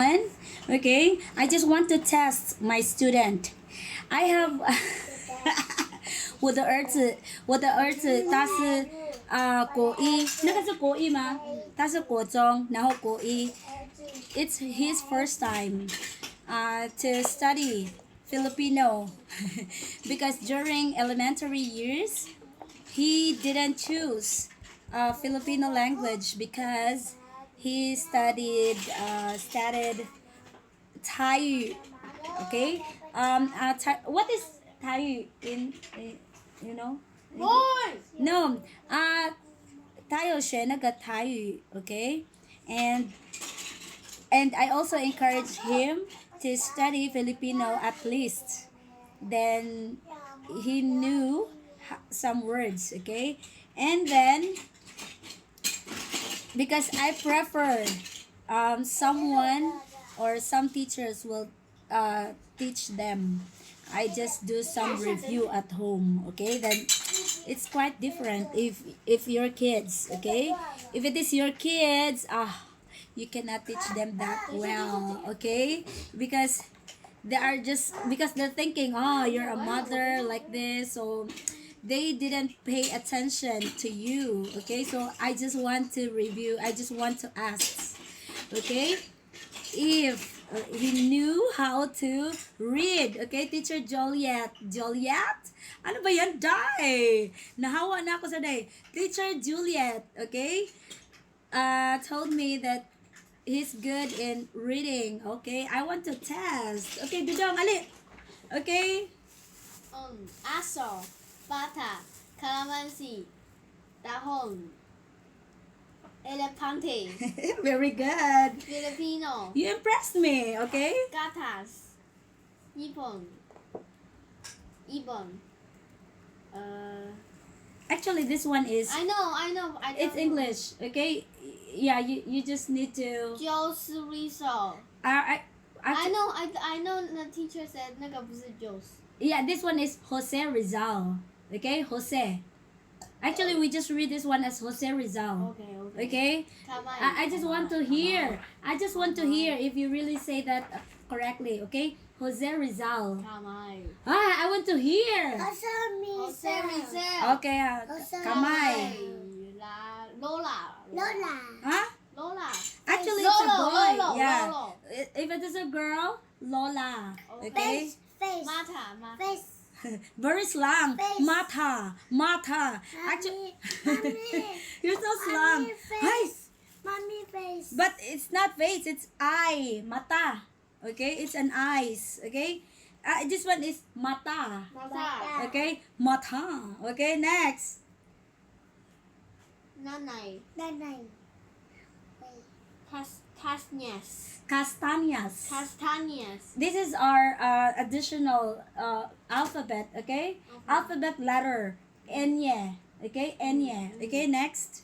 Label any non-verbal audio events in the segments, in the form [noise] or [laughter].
One, Okay, I just want to test my student. I have [laughs] 我的儿子，我的儿子他是啊、国一，那个是国一吗？他是国中，然后国一。It's his first time uh, to study Filipino [laughs] because during elementary years he didn't choose uh, Filipino language because he studied uh, studied Thai. Okay. Um. Uh, Thai, what is Thai in, in you know? No. Uh, 他有学那个台语，okay? And and I also encourage him to study Filipino at least. Then he knew ha- some words, okay? And then because I prefer um, someone or some teachers will uh, teach them. I just do some review at home, okay? Then it's quite different if if your kids, okay? If it is your kids, ah, you cannot teach them that well, okay? Because they are just because they're thinking, oh, you're a mother like this, so they didn't pay attention to you, okay? So I just want to review. I just want to ask, okay? If uh, he knew how to read, okay, Teacher Joliet. Joliet? Ano ba yan, Day? Nahawa na ako sa Day. Teacher Juliet, okay, uh, told me that he's good in reading, okay? I want to test. Okay, Dudong, ali. Okay? Um, aso, bata, calamansi, dahon, elefante, [laughs] Very good. Filipino, You impressed me, okay? gatas, ibon, ibon. Uh, Actually, this one is I know, I know, I don't it's English, okay? Yeah, you you just need to. 就是riso. Uh, I, I I, know, I I know. The teacher said 那个不是就是。 yeah, this one is Jose Rizal, okay? Jose. Actually, we just read this one as Jose Rizal, Okay, okay. okay? Come on. I, I just want to hear. I just want to hear if you really say that correctly, okay? Jose Rizal. Come on. Ah, I want to hear. Jose Rizal. Okay, uh, Jose kamay. La Lola. Lola. Huh? Lola. Actually, it's a boy. Lolo, yeah. Lolo. If it is a girl, Lola. Okay. Okay. Face. Face. Mata, Mata. Face. [laughs] Very slang. Face. Mata. Mata. Actually, Mommy. Mommy. [laughs] you're so slang. Mommy face. Hi. Mommy face. But it's not face. It's eye. Mata. Okay. It's an eyes. Okay. Uh, this one is mata. Mata. Okay. Mata. Okay. Next. Nanay. Nanay. Cas Casnias. Castañas. Castañas. This is our uh, additional uh, alphabet, okay? Alphabet letter. Enye. Okay? Enye. Okay, next.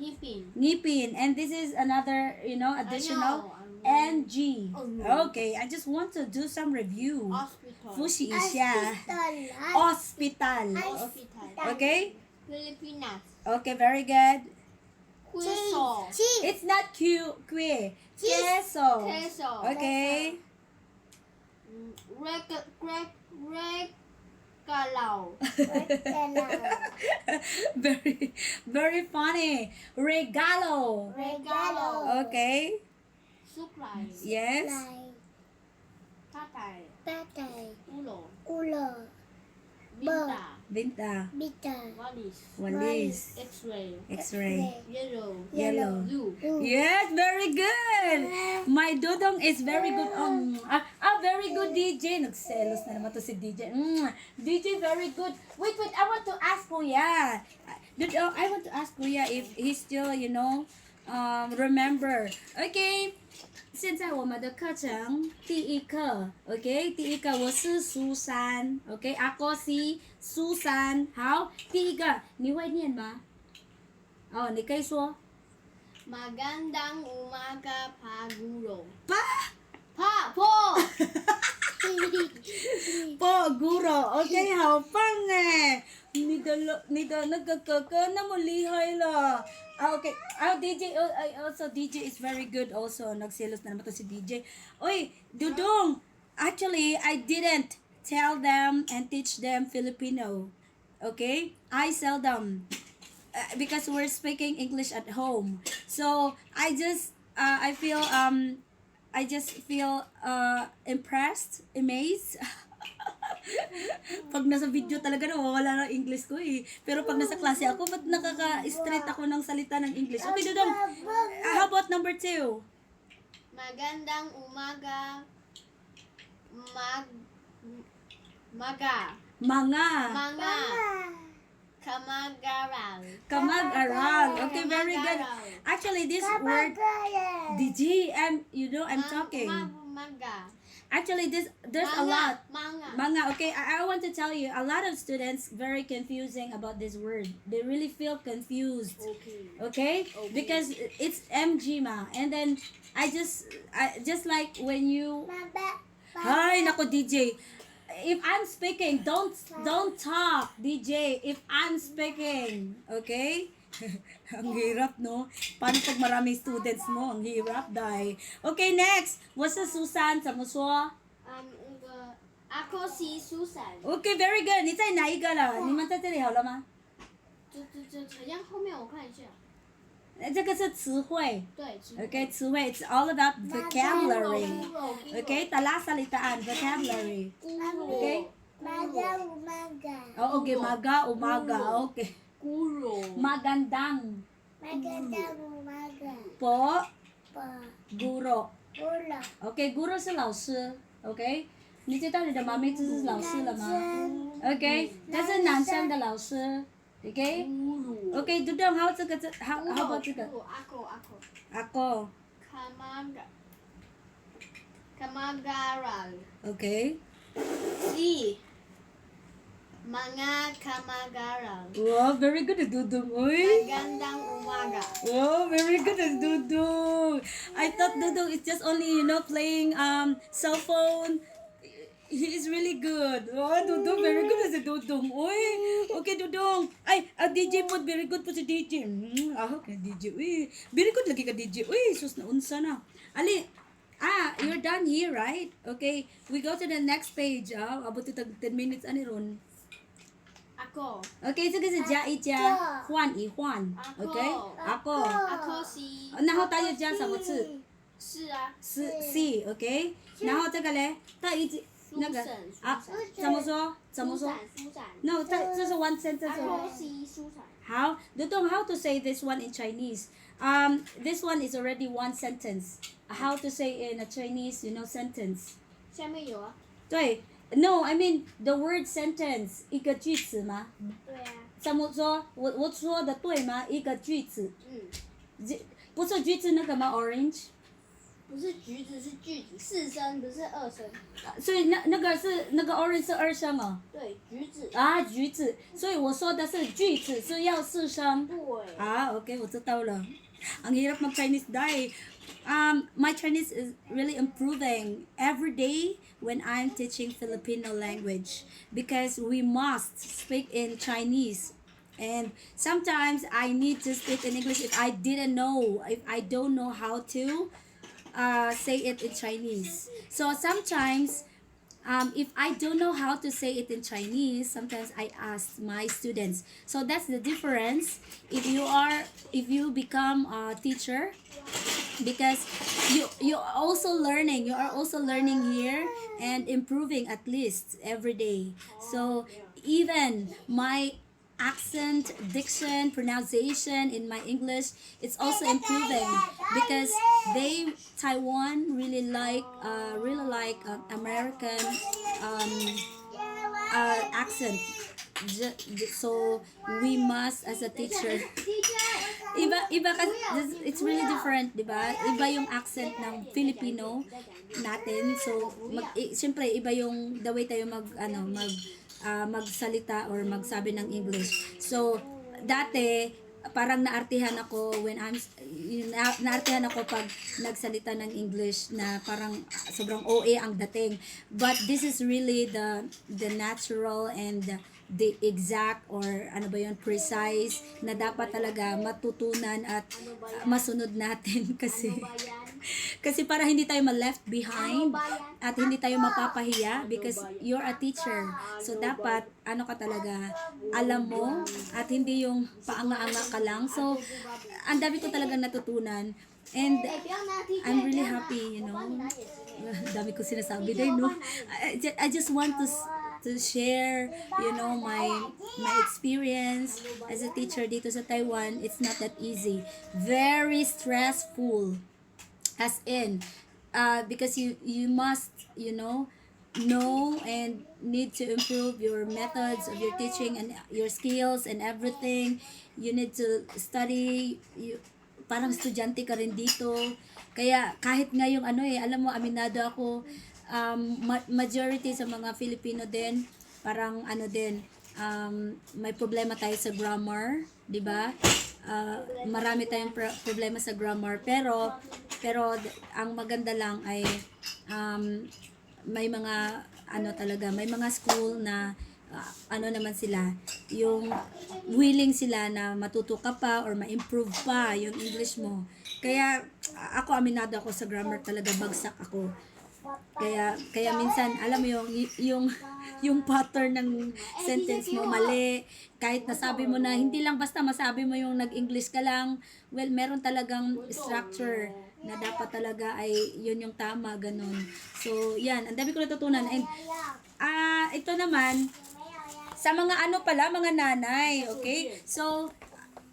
Ngipin. Ngipin. And this is another, you know, additional. I know. NG. Oh, no. Okay, I just want to do some review. Hospital. Fushi siya. Hospital. Hospital. Hospital. Okay? Filipinas. Okay, very good. Queso. Cheese. It's not Q, que. Cheese. Queso. Queso. Okay. Reg reg regalo. Regalo. [laughs] very, very funny. Regalo. Regalo. Okay. Supply. Yes. Like Tatay. Binta. Binta. Bita. Walis. Walis. X-ray. X-ray. Yellow. Yellow. Blue. Yes, very good. My dodong is very good. Um, ah, ah, very good DJ. Nagselos na naman to si DJ. Mm, DJ, very good. Wait, wait. I want to ask Kuya. Dodong, I want to ask Kuya if he still, you know, um, remember. Okay. 现在我们的课程第一课，OK，第一个我是苏珊，OK，阿哥西苏珊，好，第一个你会念吗？哦，你可以说 Magandang umaga, Paguro. 爸。Pa, po! Po, guro. Okay, 好棒哎！Ni dala, ni da nagkakaka na mulihay la. Ah, okay. Ah, DJ, oh, I also, DJ is very good also. Nagselos na naman to si DJ. Oy, Dudong, actually, I didn't tell them and teach them Filipino. Okay? I seldom. Uh, because we're speaking English at home. So, I just, uh, I feel, um, I just feel uh, impressed, amazed. [laughs] pag nasa video talaga nawawala ng English ko eh. Pero pag nasa klase ako, ba't nakaka-straight ako ng salita ng English? Okay, Dudong. Uh, how about number two? Magandang umaga. Mag maga. Mga. Mga kamag-aral. Kamag-aral. Okay, very good. Actually, this word. DG, I'm, you know, I'm talking. ma- Maga. Actually, this, there's a lot. Manga. Manga, okay, I, I want to tell you, a lot of students very confusing about this word. They really feel confused. Okay. Okay? Okay. Because it's MG ma. And then I just I just like when you. Hi, nako DJ. If I'm speaking, don't don't talk, DJ. If I'm speaking, okay? [laughs] ang hirap, no? Paano pag maraming students mo? Ang hirap, dahil. Okay, next. What's the Susan sa muso? Um, 那个阿克西苏珊， Okay, very good. 你在哪一个了？你们在这里好了吗？这这这好像后面我看一下，这个是词汇。对，词 Okay, 词汇. It's all about vocabulary. Okay. Okay, tala salitaan, vocabulary. Okay. Maga umaga. Oh, okay, maga, umaga. Okay. 咕噜， Magandang Magandang umaga. po, Po. guro. Ulo. Okay, guro 是老师. Okay? 你知道你的妈咪就是老师了吗 Okay, 这是男生的老师. Okay? 咕噜， Okay, Dudong, how 这个这 how how about 这个？阿口阿口 Ako. ，kamaga kamagaral Okay. si mga kamagaral Wow, very good Dudong. Uy. magandang umaga Oh, very good Dudong. I thought Dudong is just only, you know, playing um cell phone. He is really good. Oh, Dudong, very good as a Dudong. Uy, okay, Dudong. Ay, ah, DJ po, very good po si DJ. Mm, ah, okay, DJ. Uy, very good lagi ka DJ. Uy, sus na unsa na. Ali, ah, you're done here, right? Okay, we go to the next page. Ah, abot ito 10 minutes ani ron. Ako Okay, 这个是加一加，换一换。Okay, ako. ako si 然后大家加什么字？是啊是 C OK，然后这个嘞，它一直那个啊，怎么说？怎么说苏珊？No，这这是 one sentence 阿哦。克西苏珊好，Dudong, how to say this one in Chinese? Um, this one is already one sentence. How to say in a Chinese, you know, sentence? 下面有啊对，No, I mean the word sentence 一个句子吗？对啊怎么说？我我说的对吗？一个句子，嗯这不是橘子那个吗？Orange。不是橘子是句子四声不是二声所以那那个是那个 orange 是二声哦。对橘子啊，橘子，所以我说的是句子是要四声。对啊，okay, 我知道了。Ang hirap mag-Chinese dahil um, my Chinese is really improving every day when I'm teaching Filipino language because we must speak in Chinese. And sometimes I need to speak in English if I didn't know, if I don't know how to uh, say it in Chinese. So sometimes um, if I don't know how to say it in Chinese, sometimes I ask my students. So that's the difference. If you are, if you become a teacher, because you you're also learning. You are also learning here and improving at least every day. So even my accent, diction, pronunciation in my English, it's also improving because they Taiwan really like uh, really like uh, American um, uh, accent. So we must as a teacher iba iba kasi this- it's really different, 'di ba? Iba yung accent ng Filipino natin. So mag i, syempre iba yung the way tayo mag ano mag ah, magsalita or magsabi ng English. So dati parang naartihan ako when I'm na, naartihan ako pag nagsalita ng English na parang sobrang OA ang dating. But this is really the the natural and the exact or ano ba yun, precise na dapat talaga matutunan at uh, masunod natin [laughs] kasi kasi para hindi tayo ma-left behind at hindi tayo mapapahiya because you're a teacher. So dapat ano ka talaga, alam mo at hindi yung paanga-anga ka lang. So ang dami ko talaga natutunan and I'm really happy, you know. [laughs] dami ko sinasabi din, no. I, ju- I just want to to share, you know, my my experience as a teacher dito sa Taiwan. It's not that easy. Very stressful as in uh, because you you must you know know and need to improve your methods of your teaching and your skills and everything you need to study you, parang estudyante ka rin dito kaya kahit nga yung ano eh alam mo aminado ako um, ma- majority sa mga Filipino din parang ano din um, may problema tayo sa grammar, 'di ba? Ah, marami tayong pro- problema sa grammar, pero pero ang maganda lang ay um, may mga ano talaga, may mga school na ah, ano naman sila, yung willing sila na matuto ka pa or ma-improve pa yung English mo. Kaya ako aminado ako sa grammar talaga bagsak ako. Kaya kaya minsan alam mo yung yung yung pattern ng sentence mo mali. Kahit nasabi mo na hindi lang basta masabi mo yung nag-English ka lang. Well meron talagang structure na dapat talaga ay yun yung tama ganun. So yan. Ang dami ko natutunan. And ah ito naman sa mga ano pala mga nanay okay? So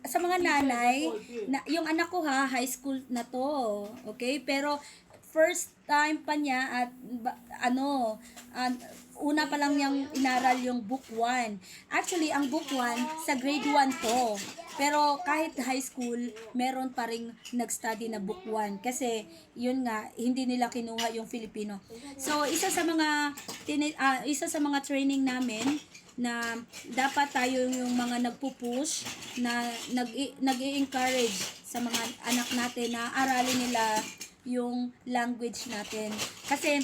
sa mga nanay, na, yung anak ko ha, high school na to. Okay? Pero first time pa niya at ano, an- una pa lang niyang inaral yung book 1. Actually, ang book 1 sa grade 1 to. Pero kahit high school, meron pa ring nag-study na book 1 kasi yun nga hindi nila kinuha yung Filipino. So, isa sa mga ah, isa sa mga training namin na dapat tayo yung mga nagpupush na nag nag-encourage sa mga anak natin na aralin nila yung language natin. Kasi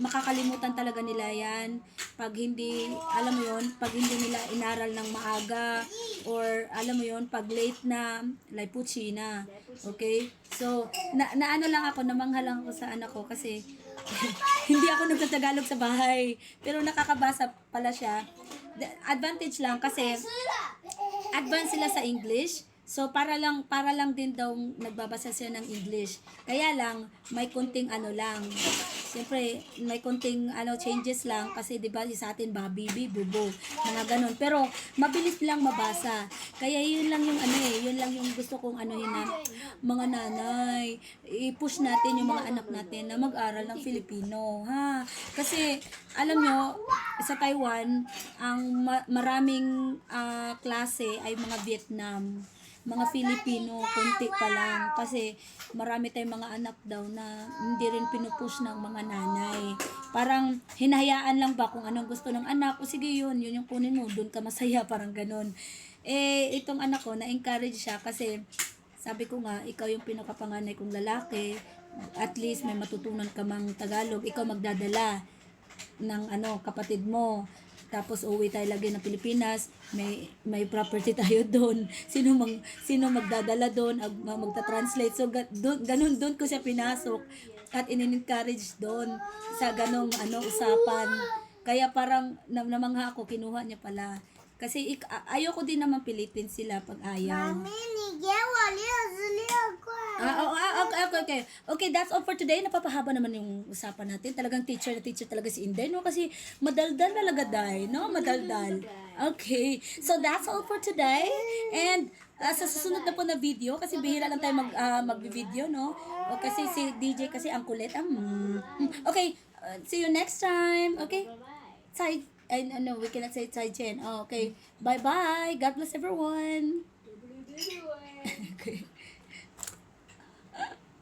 makakalimutan talaga nila yan pag hindi, alam mo yon pag hindi nila inaral ng maaga or alam mo yon pag late na, like puchi na. Okay? So, na, na ano lang ako, namangha lang ako sa anak ko kasi [laughs] hindi ako nagtatagalog sa bahay. Pero nakakabasa pala siya. Advantage lang kasi advance sila sa English. So para lang para lang din daw nagbabasa sila ng English. Kaya lang may konting ano lang. Siyempre, may konting ano changes lang kasi 'di ba sa atin babibi, bubo, mga ganun. Pero mabilis lang mabasa. Kaya yun lang yung ano eh, yun lang yung gusto kong anuhin na mga nanay, i-push natin yung mga anak natin na mag-aral ng Filipino, ha? Kasi alam nyo, sa Taiwan, ang ma- maraming ah, klase ay mga Vietnam mga Filipino, konti pa lang. Kasi marami tayong mga anak daw na hindi rin pinupush ng mga nanay. Parang hinahayaan lang ba kung anong gusto ng anak. O sige yun, yun yung kunin mo, doon ka masaya, [laughs] parang ganun. Eh, itong anak ko, na-encourage siya kasi sabi ko nga, ikaw yung pinakapanganay kong lalaki. At least may matutunan ka mang Tagalog. Ikaw magdadala ng ano kapatid mo tapos uwi tayo lagi ng Pilipinas may may property [laughs] tayo doon. Sino mang sino magdadala doon ag, mag- magta-translate. So ganun doon ko siya pinasok at in-encourage doon sa ganong ano usapan. Kaya parang nam- namangha ako kinuha niya pala kasi ik- ayoko din naman pilitin sila pag ayaw. Mami, nigyan wali azuli ah, ah, ah, okay, okay, okay. Okay, that's all for today. Napapahaba naman yung usapan natin. Talagang teacher na teacher talaga si Inday, no? Kasi madaldal talaga, Day, no? Madaldal. [laughs] Okay. So, that's all for today. And uh, sa susunod na po na video, kasi bihira lang tayo mag, uh, mag-video, no? O, kasi si DJ kasi ang kulit. Ah. Okay, uh, see you next time. Okay? Bye-bye. I no, we cannot say chain. Oh, okay. Bye-bye. God bless everyone. [laughs] okay.